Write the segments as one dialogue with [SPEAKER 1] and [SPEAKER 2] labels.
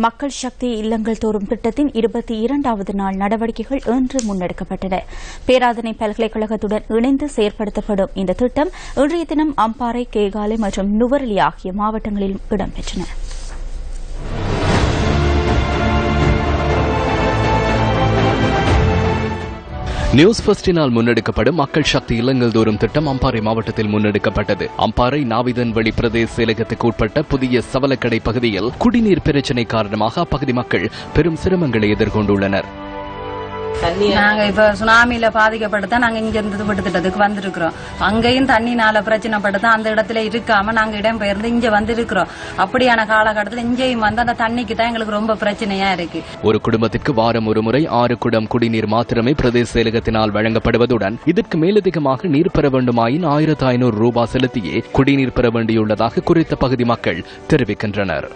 [SPEAKER 1] மக்கள் சக்தி இல்லங்கள் தோறும் திட்டத்தின் இருபத்தி இரண்டாவது நாள் நடவடிக்கைகள் இன்று முன்னெடுக்கப்பட்டன. பேராதனை பல்கலைக்கழகத்துடன் இணைந்து செயற்படுத்தப்படும் இந்த திட்டம் இன்றைய தினம் அம்பாறை கேகாலை மற்றும் நுவரலி ஆகிய மாவட்டங்களிலும் இடம்பெற்றன.
[SPEAKER 2] நியூஸ் பஸ்டினால் முன்னெடுக்கப்படும் மக்கள் சக்தி இல்லங்கள் தோறும் திட்டம் அம்பாறை மாவட்டத்தில் முன்னெடுக்கப்பட்டது. அம்பாறை நாவிதன்வெளி பிரதேச செயலகத்துக்கு உட்பட்ட புதிய சவலக்கடை பகுதியில் குடிநீர் பிரச்சினை காரணமாக அப்பகுதி மக்கள் பெரும் சிரமங்களை எதிர்கொண்டுள்ளனர்.
[SPEAKER 3] நாங்க இப்ப சுனாமியில பாதிக்கப்பட்டு தான் நாங்க இங்க இருந்து விடுதிட்டத்துக்கு வந்திருக்கிறோம். அங்கேயும் தண்ணினால பிரச்சனைப்பட்டு தான் அந்த இடத்துல இருக்காம நாங்க இடம் பெயர்ந்து இங்க வந்திருக்கிறோம். அப்படியான காலகட்டத்தில் இங்கேயும் வந்து அந்த தண்ணிக்கு தான் எங்களுக்கு ரொம்ப பிரச்சனையா இருக்கு.
[SPEAKER 2] ஒரு குடும்பத்திற்கு வாரம் ஒரு முறை ஆறு குடம் குடிநீர் மாத்திரமே பிரதேச செயலகத்தினால் வழங்கப்படுவதுடன் இதற்கு மேலதிகமாக நீர் பெற வேண்டுமாயின் ஆயிரத்து ஐநூறு ரூபாய் செலுத்தியே குடிநீர் பெற வேண்டியுள்ளதாக குறித்த பகுதி மக்கள் தெரிவிக்கின்றனர்.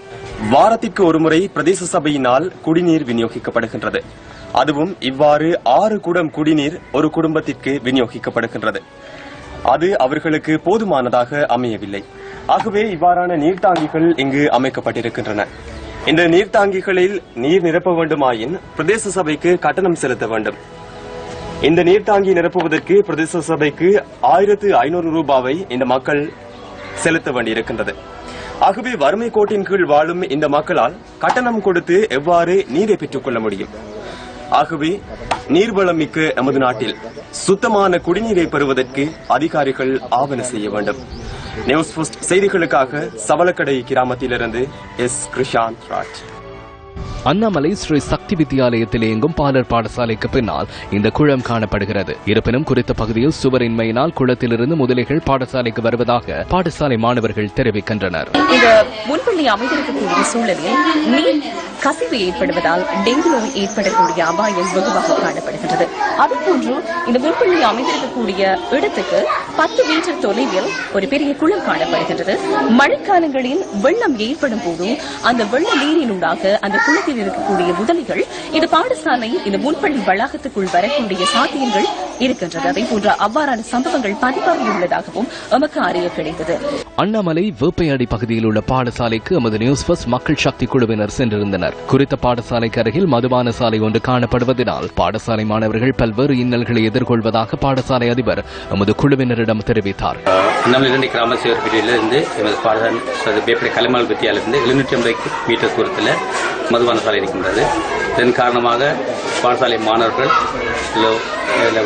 [SPEAKER 4] வாரத்திற்கு ஒருமுறை பிரதேச சபையினால் குடிநீர் விநியோகிக்கப்படுகின்றது. அதுவும் இவ்வாறு ஆறு குடம் குடிநீர் ஒரு குடும்பத்திற்கு விநியோகிக்கப்படுகின்றது. அது அவர்களுக்கு போதுமானதாக அமையவில்லை. ஆகவே இவ்வாறான நீர்த்தாங்கிகள் இங்கு அமைக்கப்பட்டிருக்கின்றன. இந்த நீர்த்தாங்கிகளில் நீர் நிரப்ப வேண்டுமாயின் பிரதேச சபைக்கு கட்டணம் செலுத்த வேண்டும். இந்த நீர்த்தாங்கி நிரப்புவதற்கு பிரதேச சபைக்கு ஆயிரத்து ஐநூறு ரூபாவை இந்த மக்கள் செலுத்த வேண்டியிருக்கின்றது. ஆகவே வறுமை கோட்டின் கீழ் வாழும் இந்த மக்களால் கட்டணம் கொடுத்து எவ்வாறு நீரை பெற்றுக் கொள்ள முடியும்? ஆகவே நீர்வளம் மிக்க எமது நாட்டில் சுத்தமான குடிநீரை பெறுவதற்கு அதிகாரிகள் ஆவண செய்ய வேண்டும். நியூஸ் போஸ்ட் செய்திகளுக்காக சவலக்கடை கிராமத்திலிருந்து எஸ். கிருஷாந்த் ராஜ்.
[SPEAKER 2] அண்ணாமலை ஸ்ரீ சக்தி வித்தியாலயத்தில் இயங்கும் பாலர் பாடசாலைக்கு பின்னால் இந்த குளம் காணப்படுகிறது. இருப்பினும் குறித்த பகுதியில் சுவரின்மையினால் குளத்திலிருந்து முதலைகள் பாடசாலைக்கு வருவதாக பாடசாலை மாணவர்கள் தெரிவிக்கின்றனர்.
[SPEAKER 5] இந்த முன்பள்ளி அமைந்திருக்கக்கூடிய சூழலில் நீர் கசிவு ஏற்படுவதால் டெங்கு நோய் ஏற்படக்கூடிய அபாயம் வெகுவாக காணப்படுகின்றது. அதுபோன்று இந்த முன்பள்ளி அமைந்திருக்கக்கூடிய இடத்துக்கு பத்து மீட்டர் தொலைவில் ஒரு பெரிய குளம் காணப்படுகின்றது. மழைக்காலங்களில் வெள்ளம் ஏற்படும் போதும் அந்த வெள்ள நீரினூடாக அந்த குளத்தில் இருக்கக்கூடிய முதலைகள் இந்த பாடசாலையில் இந்த முன்பள்ளி வளாகத்துக்குள் வரக்கூடிய சாத்தியங்கள் இருக்கின்றது. அதே போன்ற அவ்வாறான சம்பவங்கள் பதிவாகியுள்ளதாகவும் எமக்கு அறிய கிடைத்தது.
[SPEAKER 2] அண்ணாமலை வேப்பையாடி பகுதியில் உள்ள பாடசாலைக்கு எமது நியூஸ் பஸ் மக்கள் சக்தி குழுவினர் சென்றிருந்தனர். குறித்த பாடசாலைக்கு அருகில் மதுபான சாலை ஒன்று காணப்படுவதனால் பாடசாலை மாணவர்கள் பல்வேறு இன்னல்களை எதிர்கொள்வதாக பாடசாலை அதிபர் எமது குழுவினரிடம் தெரிவித்தார்.
[SPEAKER 6] கிராம சேவர் பிரிவில் இருந்து எமது பாடசாலை பேப்படி கலைமால் வித்தியாலயத்திலிருந்து எழுநூற்றி ஐம்பது மீட்டர் தூரத்தில் மதுபான பாடசாலை இருக்கின்றது. இதன் காரணமாக பாடசாலை மாணவர்கள்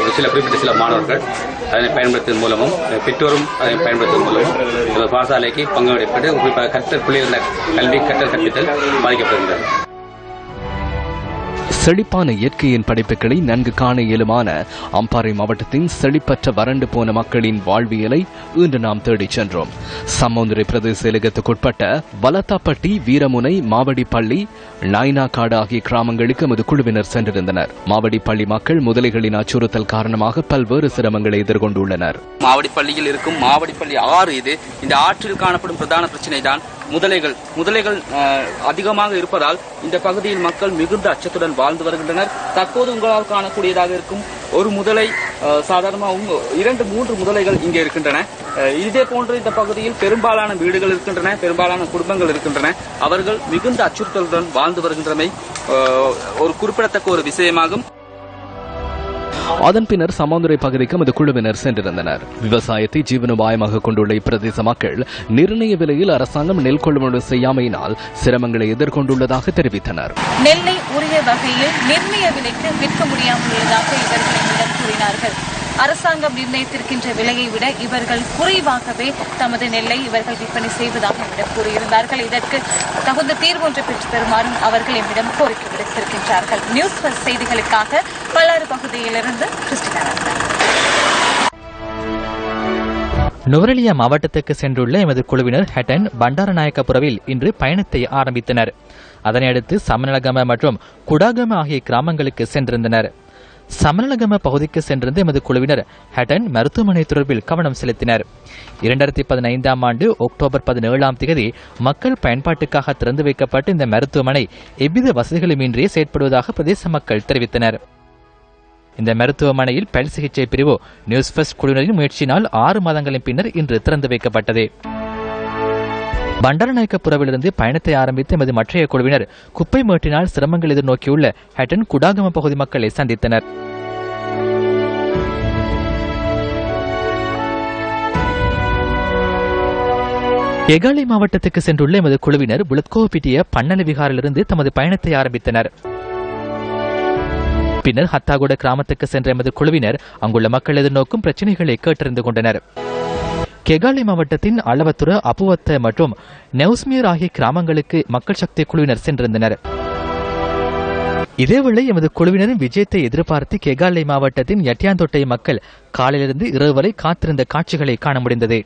[SPEAKER 6] ஒரு சில குறிப்பிட்ட சில மாணவர்கள் அதனை பயன்படுத்துவதன் மூலமும் பெற்றோரும் அதனை பயன்படுத்துவதன் மூலமும் பாடசாலைக்கு பங்கு ஏற்பட்டு குறிப்பாக கற்றல் பிள்ளைகள் கல்வி கற்றல் கற்பித்தல் பாதிக்கப்படுகின்றது.
[SPEAKER 2] செழிப்பான இயற்கையின் படைப்புகளை நன்கு காண இயலுமான அம்பாறை மாவட்டத்தின் செழிப்பற்ற வறண்டு போன மக்களின் வாழ்வியலை இன்று நாம் தேடிச் சென்றோம். சம்மோந்துரை பிரதேச இலகத்துக்குட்பட்ட வலத்தாப்பட்டி வீரமுனை மாவடிப்பள்ளி நாய்னாக்காடு ஆகிய கிராமங்களுக்கு எமது குழுவினர் சென்றிருந்தனர். மாவடிப்பள்ளி மக்கள் முதலைகளின் அச்சுறுத்தல் காரணமாக பல்வேறு சிரமங்களை எதிர்கொண்டுள்ளனர்.
[SPEAKER 7] மாவடிப்பள்ளியில் இருக்கும் மாவடிப்பள்ளி ஆறு இது இந்த ஆற்றில் காணப்படும் பிரதான பிரச்சனை தான் முதலைகள் முதலைகள் அஹ், அதிகமாக இருப்பதால் இந்த பகுதியில் மக்கள் மிகுந்த அச்சத்துடன் வாழ்ந்து வருகின்றனர். தற்போது உங்களால் காணக்கூடியதாக இருக்கும் ஒரு முதலை சாதாரணமாக இரண்டு மூன்று முதலைகள் இங்கே இருக்கின்றன. இதே போன்று இந்த பகுதியில் பெரும்பாலான வீடுகள் இருக்கின்றன பெரும்பாலான குடும்பங்கள் இருக்கின்றன. அவர்கள் மிகுந்த அச்சுறுத்தலுடன் வாழ்ந்து வருகின்றமை ஒரு குறிப்பிடத்தக்க ஒரு விஷயமாகும்.
[SPEAKER 2] அதன் பின்னர் சமாந்துரை பகுதிக்கு இந்த குழுவினர் சென்றிருந்தனர். விவசாயத்தை ஜீவனோபாயமாக கொண்டுள்ள இப்பிரதேச மக்கள் நிர்ணய விலையில் அரசாங்கம் நெல் கொள்முதல் செய்யாமையினால் சிரமங்களை எதிர்கொண்டுள்ளதாக தெரிவித்தனர்.
[SPEAKER 8] நெல்லை உரிய வகையில் நிர்ணய விலைக்கு விற்க முடியாமல் உள்ளதாக இவர்கள் கூறினார்கள். அரசாங்கம் நிர்ணயித்திருக்கின்ற விலையை விட இவர்கள் குறைவாகவே தமது நெல்லை இவர்கள் விற்பனை செய்வதாக என்னிடம் கூறியிருந்தார்கள். இதற்கு தகுந்த தீர்வு ஒன்று பெற்று தருமாறும் அவர்கள் எம்மிடம் கோரிக்கை விடுத்திருக்கின்றார்கள். நியூஸ் செய்திகளுக்காக பல்லாறு பகுதியிலிருந்து கிறிஸ்டினா
[SPEAKER 9] நுவரெலியா மாவட்டத்துக்கு சென்றுள்ள எமது குழுவினர் ஹெட்டன் பண்டாரநாயக்கபுரவில் இன்று பயணத்தை ஆரம்பித்தனர். அதனையடுத்து சமநலகம மற்றும் குடாகம ஆகிய கிராமங்களுக்கு சென்றிருந்தனர். சமநலகம பகுதிக்கு சென்றிருந்த எமது குழுவினர் ஹட்டன் மருத்துவமனை தொடர்பில் கவனம் செலுத்தினர். இரண்டாயிரத்தி பதினைந்தாம் ஆண்டு அக்டோபர் பதினேழாம் தேதி மக்கள் பயன்பாட்டுக்காக திறந்து வைக்கப்பட்ட இந்த மருத்துவமனை எவ்வித வசதிகளுமின்றி செயற்படுவதாக பிரதேச மக்கள் தெரிவித்தனர். இந்த மருத்துவமனையில் பல் சிகிச்சை பிரிவு நியூஸ் ஃபர்ஸ்ட் குழுவினரின் முயற்சியினால் ஆறு மாதங்களின் பின்னர் இன்று திறந்து வைக்கப்பட்டது. பண்டாரநாயக்கபுரவிலிருந்து பயணத்தை ஆரம்பித்து எமது மற்றைய குழுவினர் குப்பை மேட்டினால் சிரமங்கள் எதிர்நோக்கியுள்ள ஹட்டன் குடாகம பகுதி மக்களை சந்தித்தனர். எகாலை மாவட்டத்துக்கு சென்றுள்ள எமது குழுவினர் புலத்கோபிட்டிய பன்னல விகாரிலிருந்து தமது பயணத்தை ஆரம்பித்தனர். பின்னர் ஹத்தாகுட கிராமத்துக்கு சென்ற எமது குழுவினர் அங்குள்ள மக்கள் எதிர்நோக்கும் பிரச்சினைகளை கேட்டறிந்து கொண்டனர். கெகாலி மாவட்டத்தின் அளவத்துற அப்புவத்த மற்றும் நெவ்ஸ்மியர் ஆகிய கிராமங்களுக்கு மக்கள் சக்தி குழுவினர் சென்றிருந்தனர். இதேவேளை எமது குழுவினரின் விஜயத்தை எதிர்பார்த்து கெகாலை மாவட்டத்தின் எட்டியாந்தொட்டை மக்கள் காலையிலிருந்து இரவு வரை காத்திருந்த காட்சிகளை காண முடிந்தது.